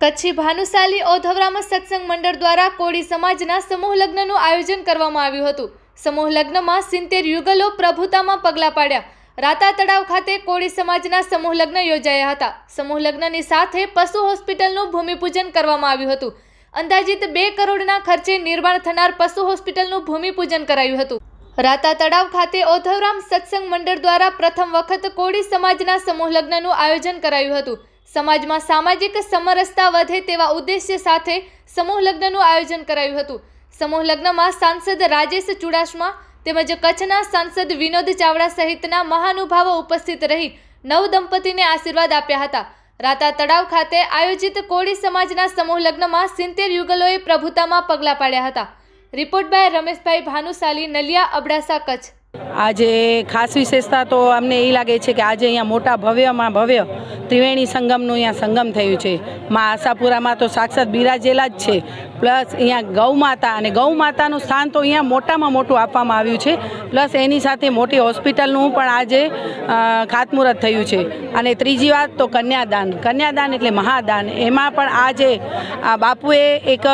કચ્છી ભાનુશાલી ઓધવરામાં સત્સંગ મંડળ દ્વારા કોળી સમાજના સમૂહ લગ્નનું આયોજન કરવામાં આવ્યું હતું. સમૂહ લગ્નમાં સિત્તેર યુગલો પ્રભુતામાં પગલાં પાડ્યા. રાતા તળાવ ખાતે કોળી સમાજના સમૂહ લગ્ન યોજાયા હતા. સમૂહ લગ્નની સાથે પશુ હોસ્પિટલનું ભૂમિપૂજન કરવામાં આવ્યું હતું. અંદાજિત બે કરોડના ખર્ચે નિર્માણ થનાર પશુ હોસ્પિટલનું ભૂમિપૂજન કરાયું હતું. રાતા તળાવ ખાતે ઓધવરામ સત્સંગ મંડળ દ્વારા પ્રથમ વખત કોળી સમાજના સમૂહ લગ્નનું આયોજન કરાયું હતું. સમાજમાં સામાજિક સમરસતા વધે તેવા ઉદ્દેશ્ય સાથે સમૂહ લગ્નનું આયોજન કરાયું હતું. સમૂહ લગ્નમાં સાંસદ રાજેશ ચુડાસમા તેમજ કચ્છના સાંસદ વિનોદ ચાવડા સહિતના મહાનુભાવો ઉપસ્થિત રહી નવ દંપતીને આશીર્વાદ આપ્યા હતા. રાતા તળાવ ખાતે આયોજિત કોળી સમાજના સમૂહ લગ્નમાં સિત્તેર યુગલોએ પ્રભુતામાં પગલાં પાડ્યા હતા. Report by Rameshbhai Bhanushali, Naliya Abdasa, Kutch. આજે ખાસ વિશેષતા તો અમને એ લાગે છે કે આજે અહીંયા મોટા ભવ્યમાં ભવ્ય ત્રિવેણી સંગમનું અહીંયા સંગમ થયું છે. માં આશાપુરામાં તો સાક્ષાત બિરાજેલા જ છે. પ્લસ અહીંયા ગૌ માતા અને ગૌ માતાનું સ્થાન તો અહીંયા મોટામાં મોટું આપવામાં આવ્યું છે. પ્લસ એની સાથે મોટી હોસ્પિટલનું પણ આજે ખાતમુહૂર્ત થયું છે. અને ત્રીજી વાત તો કન્યાદાન. કન્યાદાન એટલે મહાદાન. એમાં પણ આજે આ બાપુએ એક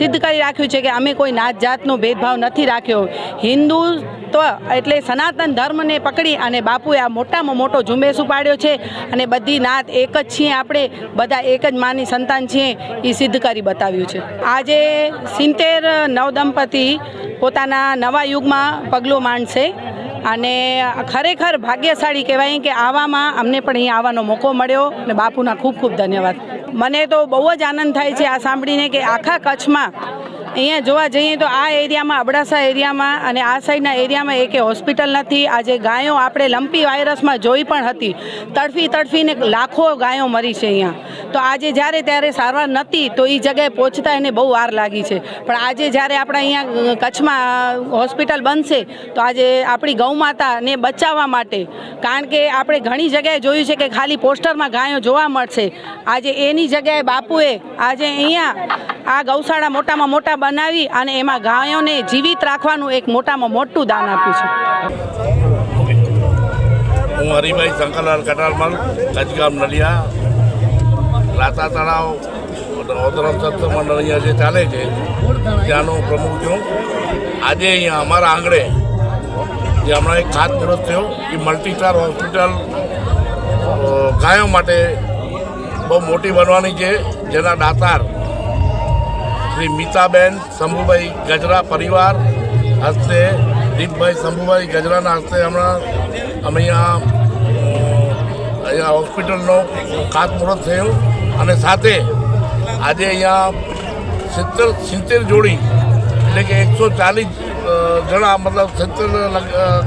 સિદ્ધ કરી રાખ્યું છે કે અમે કોઈ નાત જાતનો ભેદભાવ નથી રાખ્યો. હિન્દુત્વ એટલે સનાતન ધર્મને પકડી અને બાપુએ આ મોટામાં મોટો ઝુંબેશ ઉપાડ્યો છે અને બધી નાત એક જ છીએ આપણે, બધા એક જ માની સંતાન છીએ, એ સિદ્ધ કરી બતાવ્યું છે. આજે સિત્તેર નવદંપતિ પોતાના નવા યુગમાં પગલું માંડશે અને ખરેખર ભાગ્યશાળી કહેવાય કે આવામાં અમને પણ અહીં આવવાનો મોકો મળ્યો અને બાપુના ખૂબ ખૂબ ધન્યવાદ. મને તો બહુ જ આનંદ થાય છે આ સાંભળીને કે આખા કચ્છમાં અહીંયા જોવા જઈએ તો આ એરિયામાં, અબડાસા એરિયામાં અને આ સાઈડના એરિયામાં એકે હોસ્પિટલ નથી. આજે ગાયો આપણે લંપી વાયરસમાં જોઈ પણ હતી. તડફી તડફીને લાખો ગાયો મરી છે અહીંયા. તો આજે જ્યારે ત્યારે સારવાર નથી તો એ જગ્યાએ પહોંચતા એને બહુ વાર લાગી છે. પણ આજે જ્યારે આપણે અહીંયા કચ્છમાં હોસ્પિટલ બનશે, તો આજે આપણી ગૌમાતાને બચાવવા માટે, કારણ કે આપણે ઘણી જગ્યાએ જોયું છે કે ખાલી પોસ્ટરમાં ગાયો જોવા મળશે. આજે એની જગ્યાએ બાપુએ આજે અહીંયા આ ગૌશાળા મોટામાં મોટા બનાવી અને એમાં ગાયોને જીવિત રાખવાનું એક મોટામાં મોટું દાન આપ્યું છે. હું હરિભાઈ શંકરલાલ કટારમલ, કચ્છગામ નલિયા. લાતા તળાવ ઓતરમ સત્સંગ મંડળ અહીંયા જે ચાલે છે, ત્યાંનો પ્રમુખ છું. આજે અહીંયા અમારા આંગણે જે હમણાં એક ખાતમુહૂર્ત થયો, એ મલ્ટીસ્ટાર હોસ્પિટલ ગાયો માટે બહુ મોટી બનવાની છે, જેના દાતાર શ્રી મીતાબેન શંભુભાઈ ગજરા પરિવાર હસ્તે, દીપભાઈ શંભુભાઈ ગજરાના હસ્તે હમણાં અમે અહીંયા અહીંયા હોસ્પિટલનો ખાતમુહૂર્ત થયું. અને સાથે આજે અહીંયા સિત્તેર સિત્તેર જોડી, એટલે કે એકસો ચાલીસ જણા મતલબ સિત્તેર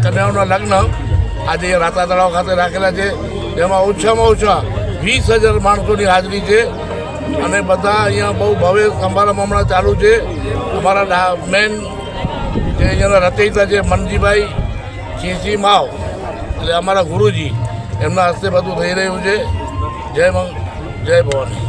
કન્યાઓના લગ્ન આજે રાતા તળાવ ખાતે રાખેલા છે. જેમાં ઓછામાં ઓછા વીસ હજાર માણસોની હાજરી છે. અને બધા અહીંયા બહુ ભવ્ય સમારંભ હમણાં ચાલુ છે. અમારા મેન જે અહીંયાના રચયિતા છે, મનજીભાઈ સિંહજી માવ, એટલે અમારા ગુરુજી, એમના હસ્તે બધું થઈ રહ્યું છે. જય મંગ જય ભવાની.